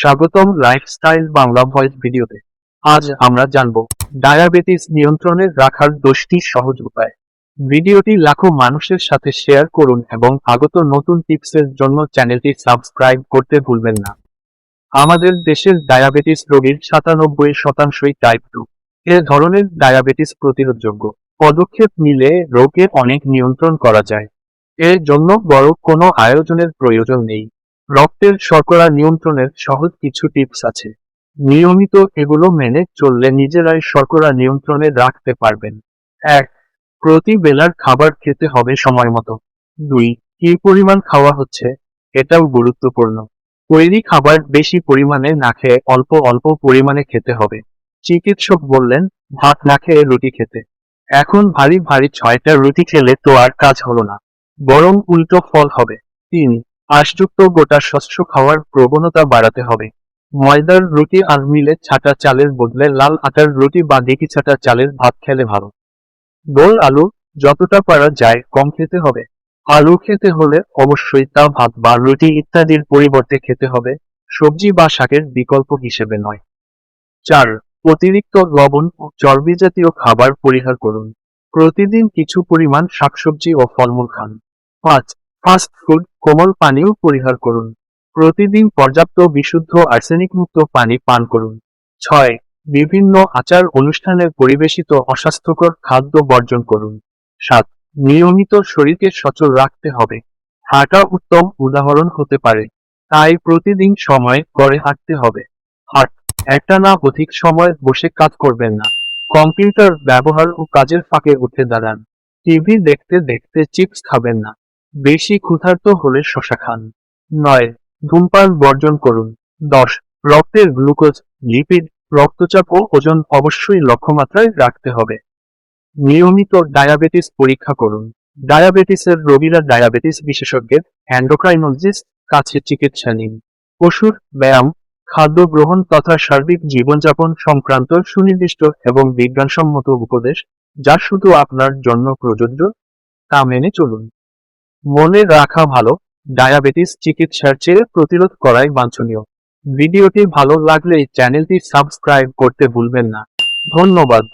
স্বাগতম lifestyle Bangla voice ভিডিওতে। আজ আমরা জানব ডায়াবেটিস নিয়ন্ত্রণে রাখার দশটি সহজ উপায়। ভিডিওটি লাখো মানুষের সাথে শেয়ার করুন এবং আগত নতুন টিপসের জন্য চ্যানেলটি সাবস্ক্রাইব করতে ভুলবেন না। আমাদের দেশের ডায়াবেটিস রোগীর সাতানব্বই শতাংশই টাইপ টু এ ধরনের ডায়াবেটিস প্রতিরোধযোগ্য। পদক্ষেপ নিলে রোগের অনেক নিয়ন্ত্রণ করা যায়। এর জন্য বড় কোনো আয়োজনের প্রয়োজন নেই। রক্তের শর্করা নিয়ন্ত্রণের সহজ কিছু টিপস আছে। নিয়মিত এগুলো মেনে চললে নিজেরাই শর্করা নিয়ন্ত্রণে রাখতে পারবেন। এক, প্রতি বেলার খাবার খেতে হবে সময় মতো। দুই, কি পরিমাণ খাওয়া হচ্ছে এটাও গুরুত্বপূর্ণ। তৈরি খাবার বেশি পরিমাণে না খেয়ে অল্প অল্প পরিমাণে খেতে হবে। চিকিৎসক বললেন, ভাত না খেয়ে রুটি খেতে। এখন ভারী ভারী ছয়টা রুটি খেলে তো আর কাজ হলো না। বরং উল্টো ফল হবে। তিন আঁশযুক্ত গোটা শস্য খাওয়ার প্রবণতা বাড়াতে হবে। ময়দার রুটি আর মিলে ছাটা চালের বদলে লাল আটার রুটি বা ডেকি ছাটা চালের ভাত খেলে ভালো। গোল আলু যতটা পারা যায় কম খেতে হবে। আলু খেতে হলে অবশ্যই তা ভাত বা রুটি ইত্যাদির পরিবর্তে খেতে হবে। সবজি বা শাকের বিকল্প হিসেবে নয়। চার, অতিরিক্ত লবণ ও চর্বি জাতীয় খাবার পরিহার করুন। প্রতিদিন কিছু পরিমাণ শাকসবজি ও ফলমূল খান। পাঁচ ফাস্ট ফুড কোমল পানীয় পরিহার করুন। প্রতিদিন পর্যাপ্ত বিশুদ্ধ আর্সেনিক মুক্ত পানি পান করুন। ছয়, বিভিন্ন আচার অনুষ্ঠানে পরিবেশিত অস্বাস্থ্যকর খাদ্য বর্জন করুন। সাত, নিয়মিত শরীরকে সচল রাখতে হবে। হাঁটা উত্তম উদাহরণ হতে পারে। তাই প্রতিদিন সময় করে হাঁটতে হবে। আট, একটা না অধিক সময় বসে কাজ করবেন না। কম্পিউটার ব্যবহার ও কাজের ফাঁকে উঠে দাঁড়ান। টিভি দেখতে দেখতে চিপস খাবেন না। বেশি ক্ষুধার্ত হলে শশা খান। নয়, ধূমপান বর্জন করুন। দশ, রক্তের গ্লুকোজ, লিপিড, রক্তচাপ ও ওজন অবশ্যই লক্ষ্যমাত্রায় রাখতে হবে। নিয়মিত ডায়াবেটিস পরীক্ষা করুন। ডায়াবেটিসের রোগীরা ডায়াবেটিস বিশেষজ্ঞের অ্যান্ডোক্রাইনোলজিস্ট কাছে চিকিৎসা নিন। পশুর ব্যায়াম, খাদ্য গ্রহণ তথা সার্বিক জীবনযাপন সংক্রান্ত সুনির্দিষ্ট এবং বিজ্ঞানসম্মত উপদেশ যা শুধু আপনার জন্য প্রযোজ্য তা মেনে চলুন। মনে রাখা ভালো, ডায়াবেটিস চিকিৎসার চেয়ে প্রতিরোধ করাই বাঞ্ছনীয়। ভিডিওটি ভালো লাগলে চ্যানেলটি সাবস্ক্রাইব করতে ভুলবেন না। ধন্যবাদ।